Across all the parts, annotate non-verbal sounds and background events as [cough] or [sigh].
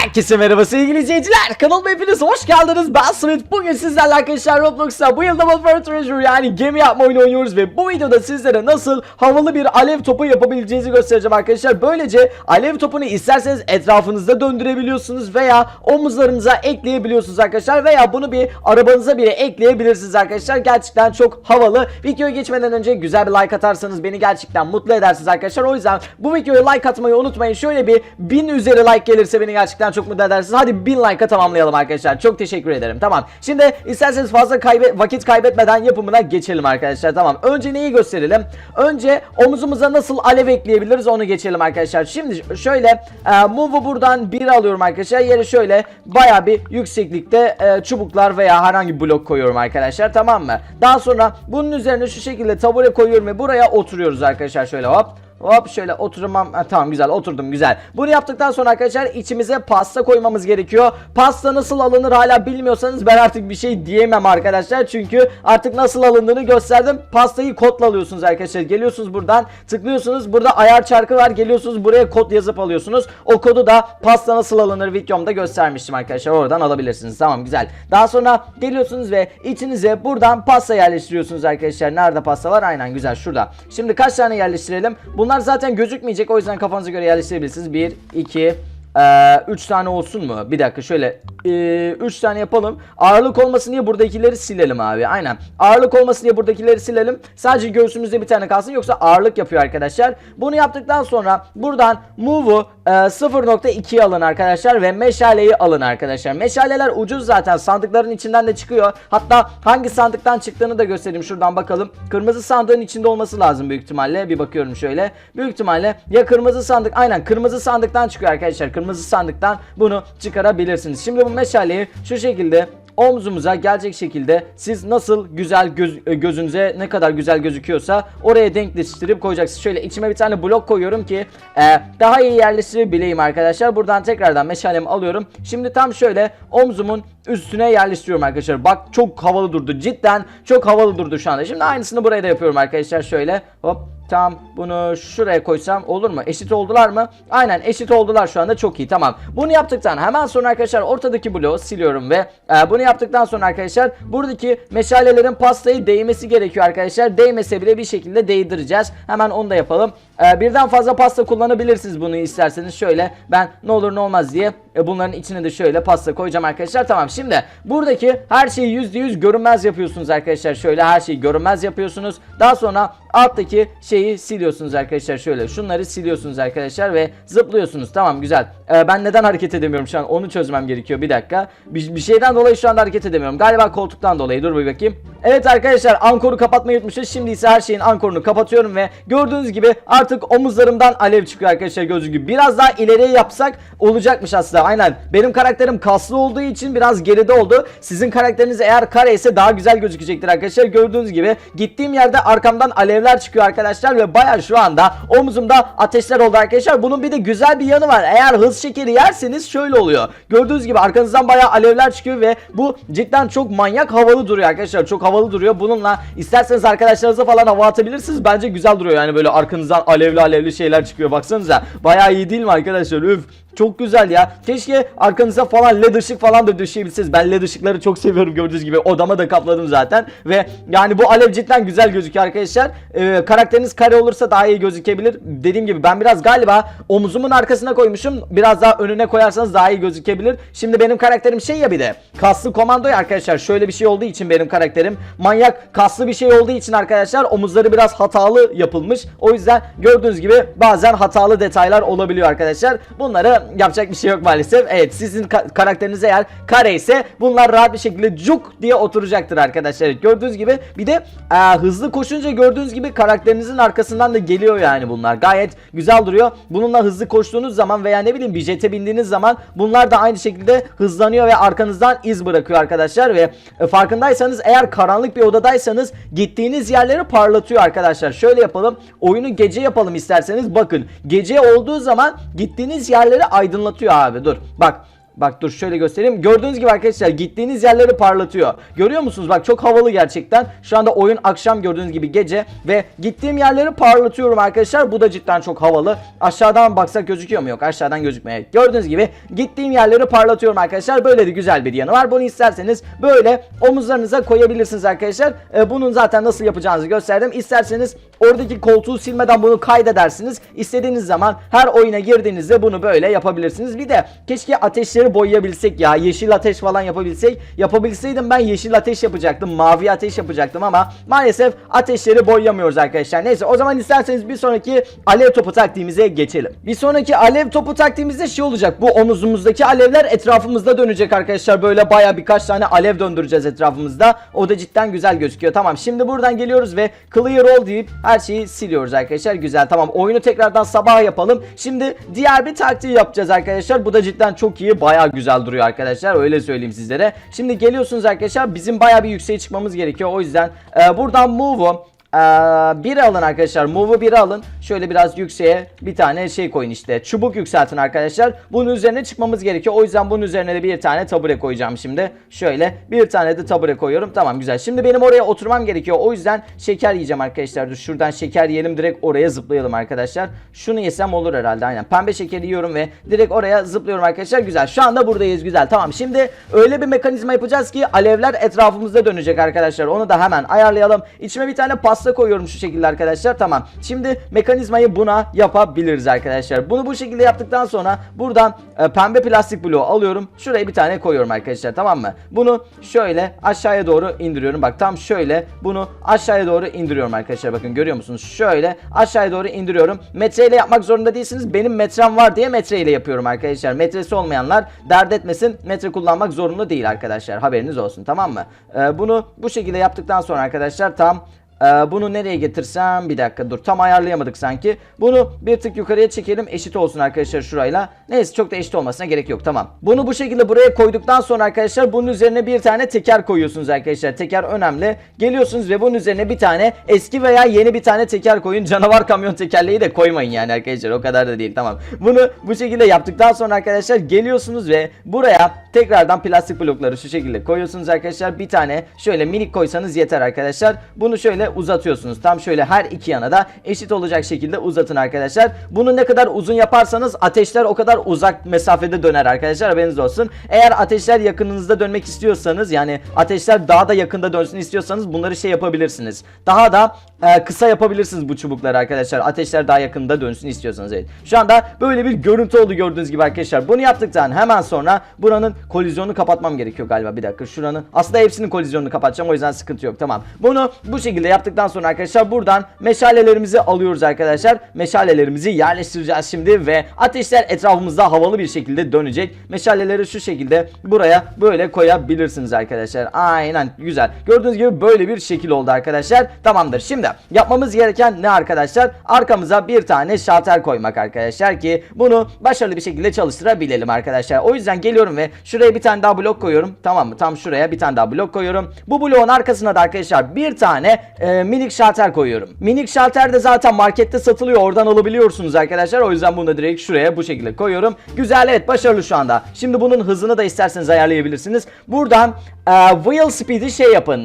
Herkese merhaba sevgili izleyiciler. Kanalıma hepiniz hoş geldiniz. Ben Smith. Bugün sizlerle arkadaşlar Roblox'ta bu yılda World Treasure yani gemi yapma oyunu oynuyoruz ve bu videoda sizlere nasıl havalı bir alev topu yapabileceğinizi göstereceğim arkadaşlar. Böylece alev topunu isterseniz etrafınızda döndürebiliyorsunuz veya omuzlarınıza ekleyebiliyorsunuz arkadaşlar veya bunu bir arabanıza bile ekleyebilirsiniz arkadaşlar. Gerçekten çok havalı. Videoya geçmeden önce güzel bir like atarsanız beni gerçekten mutlu edersiniz arkadaşlar. O yüzden bu videoya like atmayı unutmayın. Şöyle bir 1000 üzeri like gelirse beni gerçekten çok mutlu edersiniz. Hadi 1000 like'a tamamlayalım arkadaşlar. Çok teşekkür ederim. Tamam. Şimdi isterseniz fazla kaybe vakit kaybetmeden yapımına geçelim arkadaşlar. Tamam. Önce neyi gösterelim? Önce omuzumuza nasıl alev ekleyebiliriz onu geçelim arkadaşlar. Şimdi şöyle e, move'u buradan 1 alıyorum arkadaşlar. Yere şöyle baya bir yükseklikte e, çubuklar veya herhangi blok koyuyorum arkadaşlar. Tamam mı? Daha sonra bunun üzerine şu şekilde tabure koyuyorum ve buraya oturuyoruz arkadaşlar. Şöyle hop. Hop şöyle oturmam. Ha, tamam güzel oturdum güzel. Bunu yaptıktan sonra arkadaşlar içimize pasta koymamız gerekiyor. Pasta nasıl alınır hala bilmiyorsanız ben artık bir şey diyemem arkadaşlar. Çünkü artık nasıl alındığını gösterdim. Pastayı kodla alıyorsunuz arkadaşlar. Geliyorsunuz buradan tıklıyorsunuz. Burada ayar çarkı var. Geliyorsunuz buraya kod yazıp alıyorsunuz. O kodu da pasta nasıl alınır videomda göstermiştim arkadaşlar. Oradan alabilirsiniz. Tamam güzel. Daha sonra geliyorsunuz ve içinize buradan pasta yerleştiriyorsunuz arkadaşlar. Nerede pasta var? Aynen güzel şurada. Şimdi kaç tane yerleştirelim? Bunlar zaten gözükmeyecek. O yüzden kafanıza göre yerleştirebilirsiniz. 1, 2, 3 tane olsun mu? Bir dakika şöyle 3 tane yapalım. Ağırlık olmasın diye buradakileri silelim abi. Aynen. Ağırlık olmasın diye buradakileri silelim. Sadece göğsümüzde bir tane kalsın yoksa ağırlık yapıyor arkadaşlar. Bunu yaptıktan sonra buradan move'u e, 0.2 alın arkadaşlar ve meşaleyi alın arkadaşlar. Meşaleler ucuz zaten. Sandıkların içinden de çıkıyor. Hatta hangi sandıktan çıktığını da göstereyim. Şuradan bakalım. Kırmızı sandığın içinde olması lazım büyük ihtimalle. Bir bakıyorum şöyle. Büyük ihtimalle ya kırmızı sandık aynen kırmızı sandıktan çıkıyor arkadaşlar. Kırmızı sandıktan bunu çıkarabilirsiniz. Şimdi bu meşaleyi şu şekilde omzumuza gelecek şekilde siz nasıl güzel göz, e, gözünüze ne kadar güzel gözüküyorsa oraya denkleştirip koyacaksınız. Şöyle içime bir tane blok koyuyorum ki e, daha iyi yerleştirebileyim arkadaşlar. Buradan tekrardan meşalemi alıyorum. Şimdi tam şöyle omzumun üstüne yerleştiriyorum arkadaşlar. Bak çok havalı durdu. Cidden çok havalı durdu şu anda. Şimdi aynısını buraya da yapıyorum arkadaşlar. Şöyle hop Tamam bunu şuraya koysam olur mu? Eşit oldular mı? Aynen eşit oldular şu anda çok iyi tamam. Bunu yaptıktan hemen sonra arkadaşlar ortadaki bloğu siliyorum ve e, bunu yaptıktan sonra arkadaşlar buradaki meşalelerin pastayı değmesi gerekiyor arkadaşlar. Değmese bile bir şekilde değdireceğiz. Hemen onu da yapalım. E, birden fazla pasta kullanabilirsiniz bunu isterseniz. Şöyle ben ne olur ne olmaz diye e, bunların içine de şöyle pasta koyacağım arkadaşlar. Tamam şimdi buradaki her şeyi %100 görünmez yapıyorsunuz arkadaşlar. Şöyle her şeyi görünmez yapıyorsunuz. Daha sonra alttaki şeyi siliyorsunuz arkadaşlar. Şöyle şunları siliyorsunuz arkadaşlar ve zıplıyorsunuz. Tamam güzel. Ee, ben neden hareket edemiyorum şu an onu çözmem gerekiyor. Bir dakika. Bir, bir şeyden dolayı şu anda hareket edemiyorum. Galiba koltuktan dolayı. Dur bir bakayım. Evet arkadaşlar ankoru kapatmayı unutmuşuz. Şimdi ise her şeyin ankorunu kapatıyorum ve gördüğünüz gibi artık omuzlarımdan alev çıkıyor arkadaşlar gördüğünüz gibi. Biraz daha ileriye yapsak olacakmış aslında. Aynen. Benim karakterim kaslı olduğu için biraz geride oldu. Sizin karakteriniz eğer kare ise daha güzel gözükecektir arkadaşlar. Gördüğünüz gibi gittiğim yerde arkamdan alevler çıkıyor arkadaşlar ve baya şu anda omuzumda ateşler oldu arkadaşlar. Bunun bir de güzel bir yanı var. Eğer hız şekeri yerseniz şöyle oluyor. Gördüğünüz gibi arkanızdan baya alevler çıkıyor ve bu cidden çok manyak havalı duruyor arkadaşlar. Çok havalı duruyor. Bununla isterseniz arkadaşlarınıza falan hava atabilirsiniz. Bence güzel duruyor yani böyle arkanızdan alevli alevli şeyler çıkıyor. Baksanıza. Baya iyi değil mi arkadaşlar? Üf. Çok güzel ya. Keşke arkanıza falan led ışık falan da döşeyebilseniz. Ben led ışıkları çok seviyorum gördüğünüz gibi. Odama da kapladım zaten. Ve yani bu alev cidden güzel gözüküyor arkadaşlar. Ee, karakteriniz kare olursa daha iyi gözükebilir. Dediğim gibi ben biraz galiba omuzumun arkasına koymuşum. Biraz daha önüne koyarsanız daha iyi gözükebilir. Şimdi benim karakterim şey ya bir de. Kaslı komando ya arkadaşlar. Şöyle bir şey olduğu için benim karakterim. Manyak kaslı bir şey olduğu için arkadaşlar omuzları biraz hatalı yapılmış. O yüzden gördüğünüz gibi bazen hatalı detaylar olabiliyor arkadaşlar. Bunları yapacak bir şey yok maalesef. Evet sizin ka- karakteriniz eğer kare ise bunlar rahat bir şekilde cuk diye oturacaktır arkadaşlar. Gördüğünüz gibi bir de e, hızlı koşunca gördüğünüz gibi karakterinizin arkasından da geliyor yani bunlar. Gayet güzel duruyor. Bununla hızlı koştuğunuz zaman veya ne bileyim bir jete bindiğiniz zaman bunlar da aynı şekilde hızlanıyor ve arkanızdan iz bırakıyor arkadaşlar ve e, farkındaysanız eğer karanlık bir odadaysanız gittiğiniz yerleri parlatıyor arkadaşlar. Şöyle yapalım. Oyunu gece yapalım isterseniz. Bakın gece olduğu zaman gittiğiniz yerleri aydınlatıyor abi. Dur. Bak Bak dur şöyle göstereyim. Gördüğünüz gibi arkadaşlar gittiğiniz yerleri parlatıyor. Görüyor musunuz? Bak çok havalı gerçekten. Şu anda oyun akşam gördüğünüz gibi gece ve gittiğim yerleri parlatıyorum arkadaşlar. Bu da cidden çok havalı. Aşağıdan baksak gözüküyor mu? Yok aşağıdan gözükmüyor. Gördüğünüz gibi gittiğim yerleri parlatıyorum arkadaşlar. Böyle de güzel bir yanı var. Bunu isterseniz böyle omuzlarınıza koyabilirsiniz arkadaşlar. Ee, bunun zaten nasıl yapacağınızı gösterdim. İsterseniz oradaki koltuğu silmeden bunu kaydedersiniz. İstediğiniz zaman her oyuna girdiğinizde bunu böyle yapabilirsiniz. Bir de keşke ateşleri boyayabilsek ya. Yeşil ateş falan yapabilsek. Yapabilseydim ben yeşil ateş yapacaktım. Mavi ateş yapacaktım ama maalesef ateşleri boyayamıyoruz arkadaşlar. Neyse o zaman isterseniz bir sonraki alev topu taktiğimize geçelim. Bir sonraki alev topu taktiğimizde şey olacak. Bu omuzumuzdaki alevler etrafımızda dönecek arkadaşlar. Böyle baya birkaç tane alev döndüreceğiz etrafımızda. O da cidden güzel gözüküyor. Tamam şimdi buradan geliyoruz ve clear all deyip her şeyi siliyoruz arkadaşlar. Güzel tamam oyunu tekrardan sabah yapalım. Şimdi diğer bir taktiği yapacağız arkadaşlar. Bu da cidden çok iyi. Baya güzel duruyor arkadaşlar. Öyle söyleyeyim sizlere. Şimdi geliyorsunuz arkadaşlar. Bizim baya bir yükseğe çıkmamız gerekiyor. O yüzden e, buradan move'u ee, alın arkadaşlar. Move'u biri alın. Şöyle biraz yükseğe bir tane şey koyun işte. Çubuk yükseltin arkadaşlar. Bunun üzerine çıkmamız gerekiyor. O yüzden bunun üzerine de bir tane tabure koyacağım şimdi. Şöyle bir tane de tabure koyuyorum. Tamam güzel. Şimdi benim oraya oturmam gerekiyor. O yüzden şeker yiyeceğim arkadaşlar. Dur şuradan şeker yiyelim. Direkt oraya zıplayalım arkadaşlar. Şunu yesem olur herhalde. Aynen. Pembe şekeri yiyorum ve direkt oraya zıplıyorum arkadaşlar. Güzel. Şu anda buradayız. Güzel. Tamam. Şimdi öyle bir mekanizma yapacağız ki alevler etrafımızda dönecek arkadaşlar. Onu da hemen ayarlayalım. İçime bir tane pasta koyuyorum şu şekilde arkadaşlar. Tamam. Şimdi mekanizmayı buna yapabiliriz arkadaşlar. Bunu bu şekilde yaptıktan sonra buradan e, pembe plastik bloğu alıyorum. Şuraya bir tane koyuyorum arkadaşlar. Tamam mı? Bunu şöyle aşağıya doğru indiriyorum. Bak tam şöyle bunu aşağıya doğru indiriyorum arkadaşlar. Bakın görüyor musunuz? Şöyle aşağıya doğru indiriyorum. Metreyle yapmak zorunda değilsiniz. Benim metrem var diye metreyle yapıyorum arkadaşlar. Metresi olmayanlar dert etmesin. Metre kullanmak zorunda değil arkadaşlar. Haberiniz olsun tamam mı? E, bunu bu şekilde yaptıktan sonra arkadaşlar tam ee, bunu nereye getirsem bir dakika dur tam ayarlayamadık sanki. Bunu bir tık yukarıya çekelim eşit olsun arkadaşlar şurayla. Neyse çok da eşit olmasına gerek yok tamam. Bunu bu şekilde buraya koyduktan sonra arkadaşlar bunun üzerine bir tane teker koyuyorsunuz arkadaşlar. Teker önemli. Geliyorsunuz ve bunun üzerine bir tane eski veya yeni bir tane teker koyun. Canavar kamyon tekerleği de koymayın yani arkadaşlar o kadar da değil tamam. Bunu bu şekilde yaptıktan sonra arkadaşlar geliyorsunuz ve buraya tekrardan plastik blokları şu şekilde koyuyorsunuz arkadaşlar. Bir tane şöyle minik koysanız yeter arkadaşlar. Bunu şöyle uzatıyorsunuz. Tam şöyle her iki yana da eşit olacak şekilde uzatın arkadaşlar. Bunu ne kadar uzun yaparsanız ateşler o kadar uzak mesafede döner arkadaşlar haberiniz olsun. Eğer ateşler yakınınızda dönmek istiyorsanız yani ateşler daha da yakında dönsün istiyorsanız bunları şey yapabilirsiniz. Daha da e, kısa yapabilirsiniz bu çubukları arkadaşlar. Ateşler daha yakında dönsün istiyorsanız evet. Şu anda böyle bir görüntü oldu gördüğünüz gibi arkadaşlar. Bunu yaptıktan hemen sonra buranın kolizyonunu kapatmam gerekiyor galiba. Bir dakika şuranın. Aslında hepsinin kolizyonunu kapatacağım o yüzden sıkıntı yok. Tamam. Bunu bu şekilde yaptıktan sonra arkadaşlar buradan meşalelerimizi alıyoruz arkadaşlar. Meşalelerimizi yerleştireceğiz şimdi ve ateşler etrafımızda havalı bir şekilde dönecek. Meşaleleri şu şekilde buraya böyle koyabilirsiniz arkadaşlar. Aynen güzel. Gördüğünüz gibi böyle bir şekil oldu arkadaşlar. Tamamdır. Şimdi yapmamız gereken ne arkadaşlar? Arkamıza bir tane şalter koymak arkadaşlar ki bunu başarılı bir şekilde çalıştırabilelim arkadaşlar. O yüzden geliyorum ve şuraya bir tane daha blok koyuyorum. Tamam mı? Tam şuraya bir tane daha blok koyuyorum. Bu bloğun arkasına da arkadaşlar bir tane e, minik şalter koyuyorum. Minik şalter de zaten markette satılıyor. Oradan alabiliyorsunuz arkadaşlar. O yüzden bunu da direkt şuraya bu şekilde koyuyorum. Güzel evet başarılı şu anda. Şimdi bunun hızını da isterseniz ayarlayabilirsiniz. Buradan e, wheel speed'i şey yapın.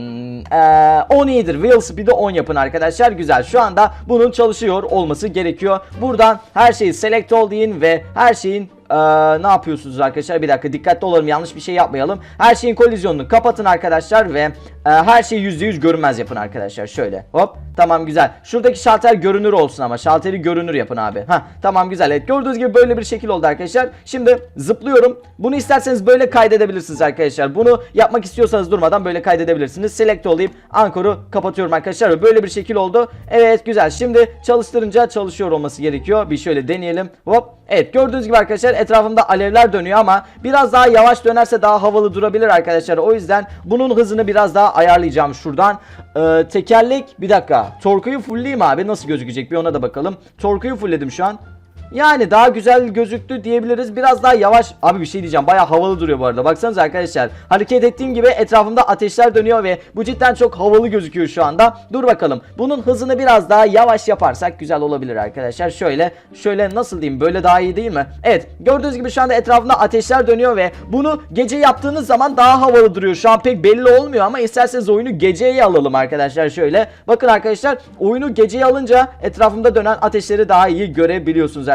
E, 10 iyidir. Wheel speed'i 10 yapın arkadaşlar. Güzel. Şu anda bunun çalışıyor olması gerekiyor. Buradan her şeyi select all deyin ve her şeyin ee, ne yapıyorsunuz arkadaşlar? Bir dakika dikkatli olalım yanlış bir şey yapmayalım. Her şeyin kolizyonunu kapatın arkadaşlar ve e, her şeyi %100 görünmez yapın arkadaşlar. Şöyle hop tamam güzel. Şuradaki şalter görünür olsun ama şalteri görünür yapın abi. Ha tamam güzel. Evet gördüğünüz gibi böyle bir şekil oldu arkadaşlar. Şimdi zıplıyorum. Bunu isterseniz böyle kaydedebilirsiniz arkadaşlar. Bunu yapmak istiyorsanız durmadan böyle kaydedebilirsiniz. Select olayım. Ankor'u kapatıyorum arkadaşlar. Böyle bir şekil oldu. Evet güzel. Şimdi çalıştırınca çalışıyor olması gerekiyor. Bir şöyle deneyelim. Hop. Evet gördüğünüz gibi arkadaşlar etrafımda alevler dönüyor ama biraz daha yavaş dönerse daha havalı durabilir arkadaşlar. O yüzden bunun hızını biraz daha ayarlayacağım şuradan. Ee, tekerlek bir dakika. Torkuyu fullleyeyim abi. Nasıl gözükecek bir ona da bakalım. Torkuyu fullledim şu an. Yani daha güzel gözüktü diyebiliriz. Biraz daha yavaş. Abi bir şey diyeceğim. Bayağı havalı duruyor bu arada. Baksanıza arkadaşlar. Hareket ettiğim gibi etrafımda ateşler dönüyor ve bu cidden çok havalı gözüküyor şu anda. Dur bakalım. Bunun hızını biraz daha yavaş yaparsak güzel olabilir arkadaşlar. Şöyle şöyle nasıl diyeyim? Böyle daha iyi değil mi? Evet. Gördüğünüz gibi şu anda etrafında ateşler dönüyor ve bunu gece yaptığınız zaman daha havalı duruyor. Şu an pek belli olmuyor ama isterseniz oyunu geceye alalım arkadaşlar şöyle. Bakın arkadaşlar oyunu geceye alınca etrafımda dönen ateşleri daha iyi görebiliyorsunuz arkadaşlar.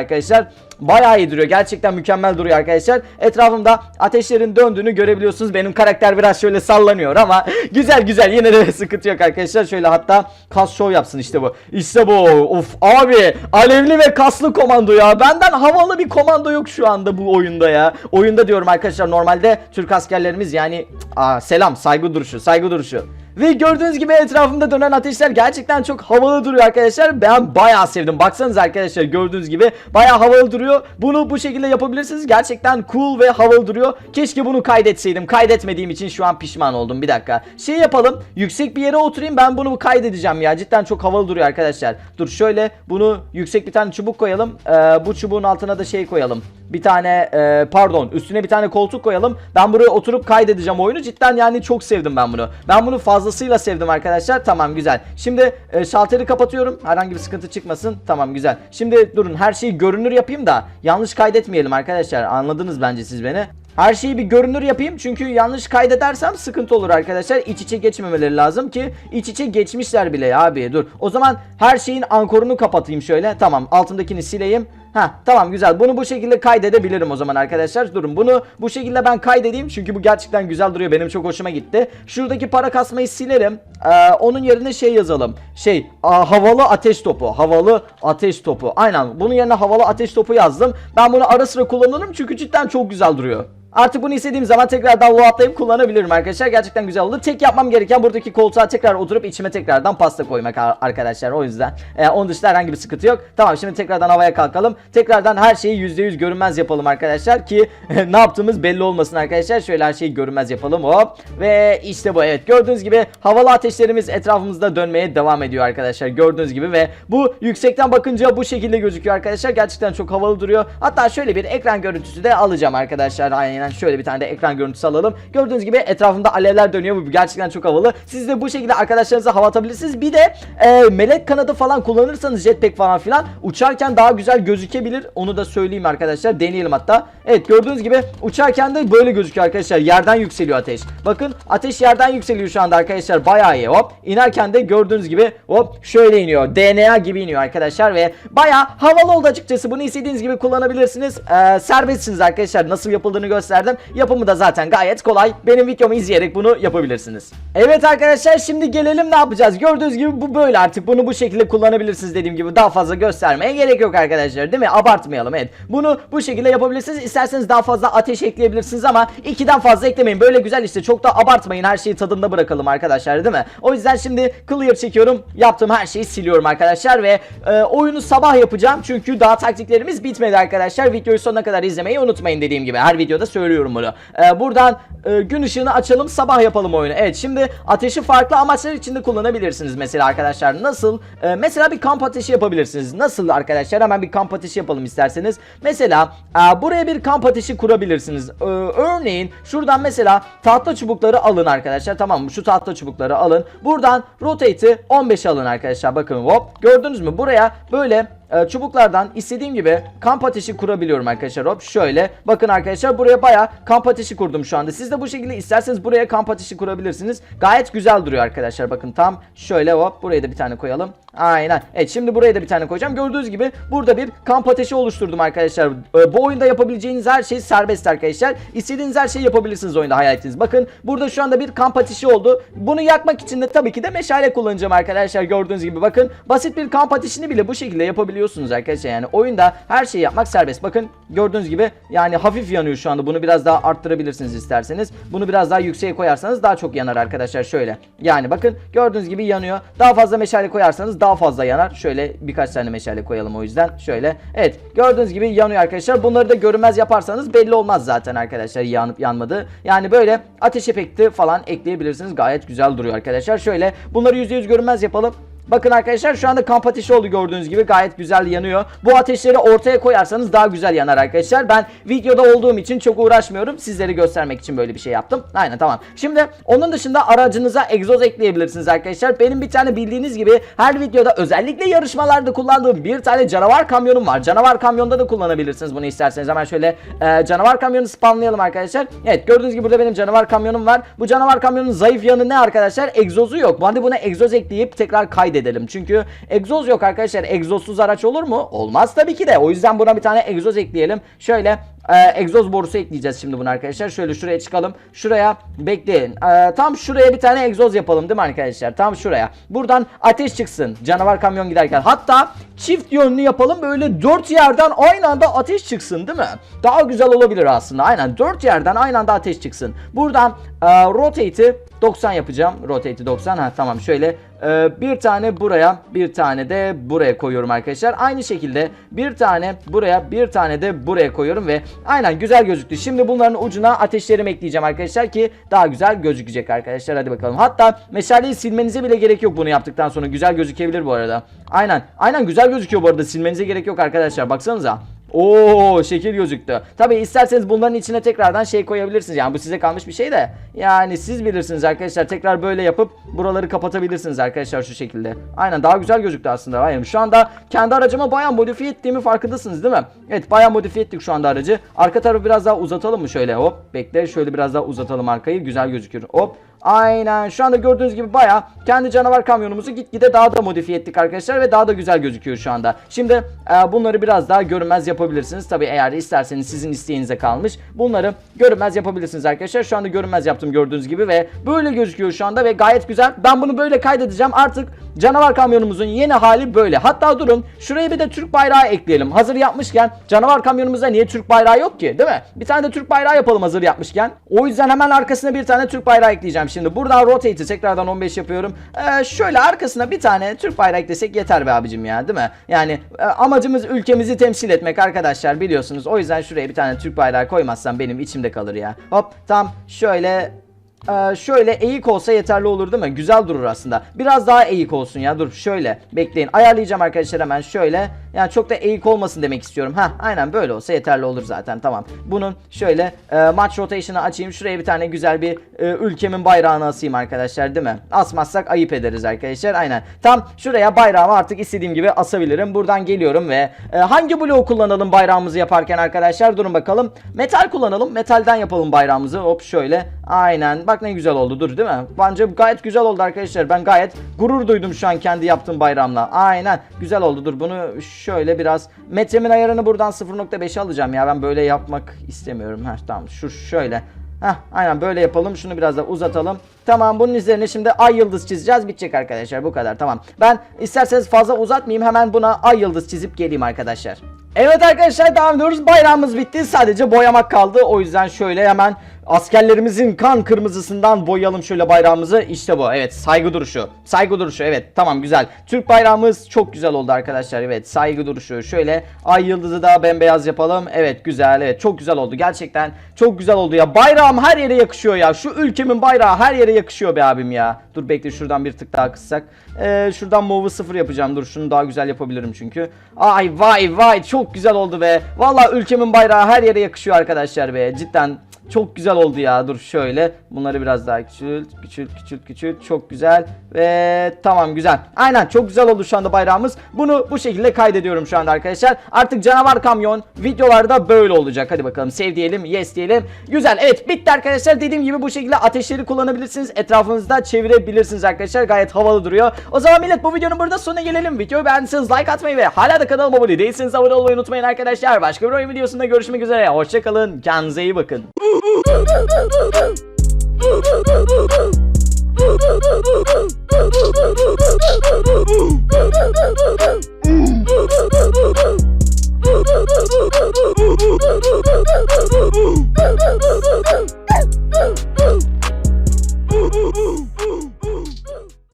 Bayağı iyi duruyor. Gerçekten mükemmel duruyor arkadaşlar. Etrafımda ateşlerin döndüğünü görebiliyorsunuz. Benim karakter biraz şöyle sallanıyor ama [laughs] güzel güzel. Yine de [laughs] sıkıntı yok arkadaşlar. Şöyle hatta kas show yapsın işte bu. İşte bu. Of abi. Alevli ve kaslı komando ya. Benden havalı bir komando yok şu anda bu oyunda ya. Oyunda diyorum arkadaşlar. Normalde Türk askerlerimiz yani aa, selam saygı duruşu saygı duruşu. Ve gördüğünüz gibi etrafımda dönen ateşler gerçekten çok havalı duruyor arkadaşlar. Ben bayağı sevdim. Baksanız arkadaşlar gördüğünüz gibi bayağı havalı duruyor. Bunu bu şekilde yapabilirsiniz. Gerçekten cool ve havalı duruyor. Keşke bunu kaydetseydim. Kaydetmediğim için şu an pişman oldum. Bir dakika. Şey yapalım. Yüksek bir yere oturayım. Ben bunu kaydedeceğim ya. Cidden çok havalı duruyor arkadaşlar. Dur şöyle bunu yüksek bir tane çubuk koyalım. Ee, bu çubuğun altına da şey koyalım. Bir tane e, pardon üstüne bir tane koltuk koyalım. Ben buraya oturup kaydedeceğim oyunu. Cidden yani çok sevdim ben bunu. Ben bunu fazlasıyla sevdim arkadaşlar. Tamam güzel. Şimdi e, şalteri kapatıyorum. Herhangi bir sıkıntı çıkmasın. Tamam güzel. Şimdi durun her şeyi görünür yapayım da yanlış kaydetmeyelim arkadaşlar. Anladınız bence siz beni. Her şeyi bir görünür yapayım çünkü yanlış kaydedersem sıkıntı olur arkadaşlar. İç içe geçmemeleri lazım ki iç içe geçmişler bile ya abi dur. O zaman her şeyin ankorunu kapatayım şöyle. Tamam altındakini sileyim. Ha tamam güzel. Bunu bu şekilde kaydedebilirim o zaman arkadaşlar. Durun bunu bu şekilde ben kaydedeyim. Çünkü bu gerçekten güzel duruyor. Benim çok hoşuma gitti. Şuradaki para kasmayı silerim. Ee, onun yerine şey yazalım. Şey aa, havalı ateş topu. Havalı ateş topu. Aynen. Bunun yerine havalı ateş topu yazdım. Ben bunu ara sıra kullanırım çünkü cidden çok güzel duruyor. Artık bunu istediğim zaman tekrardan loadlayıp kullanabilirim arkadaşlar. Gerçekten güzel oldu. Tek yapmam gereken buradaki koltuğa tekrar oturup içime tekrardan pasta koymak ar- arkadaşlar. O yüzden. Ee, onun dışında herhangi bir sıkıntı yok. Tamam şimdi tekrardan havaya kalkalım. Tekrardan her şeyi %100 görünmez yapalım arkadaşlar ki [laughs] ne yaptığımız belli olmasın arkadaşlar. Şöyle her şeyi görünmez yapalım hop. Ve işte bu evet. Gördüğünüz gibi havalı ateşlerimiz etrafımızda dönmeye devam ediyor arkadaşlar. Gördüğünüz gibi ve bu yüksekten bakınca bu şekilde gözüküyor arkadaşlar. Gerçekten çok havalı duruyor. Hatta şöyle bir ekran görüntüsü de alacağım arkadaşlar. Aynen şöyle bir tane de ekran görüntüsü alalım. Gördüğünüz gibi etrafımda alevler dönüyor. Bu gerçekten çok havalı. Siz de bu şekilde arkadaşlarınıza hava atabilirsiniz. Bir de e, melek kanadı falan kullanırsanız jetpack falan filan uçarken daha güzel gözükebilir. Onu da söyleyeyim arkadaşlar. Deneyelim hatta. Evet gördüğünüz gibi uçarken de böyle gözüküyor arkadaşlar. Yerden yükseliyor ateş. Bakın ateş yerden yükseliyor şu anda arkadaşlar. Bayağı iyi. Hop. İnerken de gördüğünüz gibi hop şöyle iniyor. DNA gibi iniyor arkadaşlar ve bayağı havalı oldu açıkçası. Bunu istediğiniz gibi kullanabilirsiniz. Ee, serbestsiniz arkadaşlar. Nasıl yapıldığını gösterdim. Yapımı da zaten gayet kolay. Benim videomu izleyerek bunu yapabilirsiniz. Evet arkadaşlar şimdi gelelim ne yapacağız? Gördüğünüz gibi bu böyle artık. Bunu bu şekilde kullanabilirsiniz dediğim gibi. Daha fazla göstermeye gerek yok arkadaşlar değil mi? Abartmayalım evet. Bunu bu şekilde yapabilirsiniz. İsterseniz daha fazla ateş ekleyebilirsiniz ama ikiden fazla eklemeyin. Böyle güzel işte çok da abartmayın. Her şeyi tadında bırakalım arkadaşlar değil mi? O yüzden şimdi clear çekiyorum. Yaptığım her şeyi siliyorum arkadaşlar ve e, oyunu sabah yapacağım. Çünkü daha taktiklerimiz bitmedi arkadaşlar. Videoyu sonuna kadar izlemeyi unutmayın dediğim gibi. Her videoda söylüyorum bunu. E, buradan e, gün ışığını açalım sabah yapalım oyunu. Evet şimdi ateşi farklı amaçlar için de kullanabilirsiniz mesela arkadaşlar. Nasıl? E, mesela bir kamp ateşi yapabilirsiniz. Nasıl arkadaşlar? Hemen bir kamp ateşi yapalım isterseniz. Mesela e, buraya bir kamp ateşi kurabilirsiniz. E, örneğin şuradan mesela tahta çubukları alın arkadaşlar. Tamam mı? Şu tahta çubukları alın. Buradan rotate'i 15 alın arkadaşlar. Bakın hop. Gördünüz mü? Buraya böyle e, çubuklardan istediğim gibi kamp ateşi kurabiliyorum arkadaşlar. Hop şöyle. Bakın arkadaşlar buraya baya kamp ateşi kurdum şu anda. Siz de bu şekilde isterseniz buraya kamp ateşi kurabilirsiniz. Gayet güzel duruyor arkadaşlar. Bakın tam şöyle hop buraya da bir tane koyalım. Aynen. Evet şimdi buraya da bir tane koyacağım. Gördüğünüz gibi burada bir kamp ateşi oluşturdum arkadaşlar. E, bu oyunda yapabileceğiniz her şey serbest arkadaşlar. İstediğiniz her şeyi yapabilirsiniz oyunda hayal ettiğiniz. Bakın burada şu anda bir kamp ateşi oldu. Bunu yakmak için de tabii ki de meşale kullanacağım arkadaşlar. Gördüğünüz gibi bakın basit bir kamp ateşini bile bu şekilde yapabiliyorsunuz arkadaşlar. Yani oyunda her şeyi yapmak serbest. Bakın gördüğünüz gibi yani hafif yanıyor şu anda. Bunu biraz daha arttırabilirsiniz isterseniz. Bunu biraz daha yükseğe koyarsanız daha çok yanar arkadaşlar şöyle. Yani bakın gördüğünüz gibi yanıyor. Daha fazla meşale koyarsanız daha fazla yanar. Şöyle birkaç tane meşale koyalım o yüzden. Şöyle. Evet gördüğünüz gibi yanıyor arkadaşlar. Bunları da görünmez yaparsanız belli olmaz zaten arkadaşlar yanıp yanmadı. Yani böyle ateş efekti falan ekleyebilirsiniz. Gayet güzel duruyor arkadaşlar. Şöyle bunları %100 görünmez yapalım. Bakın arkadaşlar şu anda kamp ateşi oldu gördüğünüz gibi gayet güzel yanıyor. Bu ateşleri ortaya koyarsanız daha güzel yanar arkadaşlar. Ben videoda olduğum için çok uğraşmıyorum. Sizleri göstermek için böyle bir şey yaptım. Aynen tamam. Şimdi onun dışında aracınıza egzoz ekleyebilirsiniz arkadaşlar. Benim bir tane bildiğiniz gibi her videoda özellikle yarışmalarda kullandığım bir tane canavar kamyonum var. Canavar kamyonda da kullanabilirsiniz bunu isterseniz. Hemen şöyle e, canavar kamyonu spamlayalım arkadaşlar. Evet gördüğünüz gibi burada benim canavar kamyonum var. Bu canavar kamyonun zayıf yanı ne arkadaşlar? Egzozu yok. Hadi buna egzoz ekleyip tekrar kaydedelim. Çünkü egzoz yok arkadaşlar. Egzozsuz araç olur mu? Olmaz tabii ki de. O yüzden buna bir tane egzoz ekleyelim. Şöyle e, egzoz borusu ekleyeceğiz şimdi bunu arkadaşlar. Şöyle şuraya çıkalım. Şuraya bekleyin. E, tam şuraya bir tane egzoz yapalım değil mi arkadaşlar? Tam şuraya. Buradan ateş çıksın. Canavar kamyon giderken. Hatta çift yönlü yapalım. Böyle dört yerden aynı anda ateş çıksın değil mi? Daha güzel olabilir aslında. Aynen dört yerden aynı anda ateş çıksın. Buradan e, rotate'i 90 yapacağım. Rotate'i 90. Ha tamam şöyle e, bir tane buraya bir tane de buraya koyuyorum arkadaşlar. Aynı şekilde bir tane buraya bir tane de buraya koyuyorum ve aynen güzel gözüktü. Şimdi bunların ucuna ateşlerimi ekleyeceğim arkadaşlar ki daha güzel gözükecek arkadaşlar. Hadi bakalım. Hatta meşaleyi silmenize bile gerek yok bunu yaptıktan sonra. Güzel gözükebilir bu arada. Aynen. Aynen güzel gözüküyor bu arada. Silmenize gerek yok arkadaşlar. Baksanıza. Oo şekil gözüktü. Tabi isterseniz bunların içine tekrardan şey koyabilirsiniz. Yani bu size kalmış bir şey de. Yani siz bilirsiniz arkadaşlar. Tekrar böyle yapıp buraları kapatabilirsiniz arkadaşlar şu şekilde. Aynen daha güzel gözüktü aslında. Aynen. Şu anda kendi aracıma bayağı modifiye ettiğimi farkındasınız değil mi? Evet bayağı modifiye ettik şu anda aracı. Arka tarafı biraz daha uzatalım mı şöyle hop. Bekle şöyle biraz daha uzatalım arkayı. Güzel gözüküyor. Hop. Aynen şu anda gördüğünüz gibi baya kendi canavar kamyonumuzu gitgide daha da modifiye ettik arkadaşlar ve daha da güzel gözüküyor şu anda. Şimdi e, bunları biraz daha görünmez yapabilirsiniz. Tabi eğer isterseniz sizin isteğinize kalmış. Bunları görünmez yapabilirsiniz arkadaşlar. Şu anda görünmez yaptım gördüğünüz gibi ve böyle gözüküyor şu anda ve gayet güzel. Ben bunu böyle kaydedeceğim. Artık canavar kamyonumuzun yeni hali böyle. Hatta durun şuraya bir de Türk bayrağı ekleyelim. Hazır yapmışken canavar kamyonumuzda niye Türk bayrağı yok ki değil mi? Bir tane de Türk bayrağı yapalım hazır yapmışken. O yüzden hemen arkasına bir tane Türk bayrağı ekleyeceğim. Şimdi buradan rotate'i tekrardan 15 yapıyorum. Ee, şöyle arkasına bir tane Türk bayrağı eklesek yeter be abicim ya değil mi? Yani e, amacımız ülkemizi temsil etmek arkadaşlar biliyorsunuz. O yüzden şuraya bir tane Türk bayrağı koymazsam benim içimde kalır ya. Hop tam şöyle ee, şöyle eğik olsa yeterli olur değil mi? Güzel durur aslında. Biraz daha eğik olsun ya. Dur şöyle bekleyin. Ayarlayacağım arkadaşlar hemen şöyle. Yani çok da eğik olmasın demek istiyorum. Ha aynen böyle olsa yeterli olur zaten. Tamam. Bunun şöyle e, match rotation'ı açayım. Şuraya bir tane güzel bir e, ülkemin bayrağını asayım arkadaşlar değil mi? Asmazsak ayıp ederiz arkadaşlar. Aynen. Tam şuraya bayrağımı artık istediğim gibi asabilirim. Buradan geliyorum ve e, hangi bloğu kullanalım bayrağımızı yaparken arkadaşlar? Durun bakalım. Metal kullanalım. Metalden yapalım bayrağımızı. Hop şöyle. Aynen. Bak ne güzel oldu. Dur değil mi? Bence gayet güzel oldu arkadaşlar. Ben gayet gurur duydum şu an kendi yaptığım bayramla. Aynen. Güzel oldu. Dur bunu şöyle biraz metremin ayarını buradan 0.5'e alacağım ya. Ben böyle yapmak istemiyorum. Heh tamam. Şu şöyle. Heh aynen böyle yapalım. Şunu biraz da uzatalım. Tamam bunun üzerine şimdi ay yıldız çizeceğiz. Bitecek arkadaşlar bu kadar tamam. Ben isterseniz fazla uzatmayayım. Hemen buna ay yıldız çizip geleyim arkadaşlar. Evet arkadaşlar devam ediyoruz. Bayrağımız bitti. Sadece boyamak kaldı. O yüzden şöyle hemen askerlerimizin kan kırmızısından boyayalım şöyle bayrağımızı. İşte bu. Evet saygı duruşu. Saygı duruşu. Evet tamam güzel. Türk bayrağımız çok güzel oldu arkadaşlar. Evet saygı duruşu. Şöyle ay yıldızı da bembeyaz yapalım. Evet güzel. Evet çok güzel oldu. Gerçekten çok güzel oldu ya. Bayrağım her yere yakışıyor ya. Şu ülkemin bayrağı her yere yakışıyor be abim ya. Dur bekle şuradan bir tık daha kıssak. Ee, şuradan move'u sıfır yapacağım. Dur şunu daha güzel yapabilirim çünkü. Ay vay vay çok güzel oldu be. Valla ülkemin bayrağı her yere yakışıyor arkadaşlar be. Cidden çok güzel oldu ya. Dur şöyle. Bunları biraz daha küçült, küçült, küçült, küçült. Çok güzel. Ve tamam güzel. Aynen çok güzel oldu şu anda bayrağımız. Bunu bu şekilde kaydediyorum şu anda arkadaşlar. Artık canavar kamyon videolarda böyle olacak. Hadi bakalım sev diyelim, yes diyelim. Güzel. Evet bitti arkadaşlar. Dediğim gibi bu şekilde ateşleri kullanabilirsiniz. Etrafınızda çevirebilirsiniz arkadaşlar. Gayet havalı duruyor. O zaman millet bu videonun burada sonuna gelelim. Videoyu beğendiyseniz like atmayı ve hala da kanalıma abone değilseniz abone olmayı unutmayın arkadaşlar. Başka bir oyun videosunda görüşmek üzere. Hoşçakalın. Kendinize iyi bakın. Boom!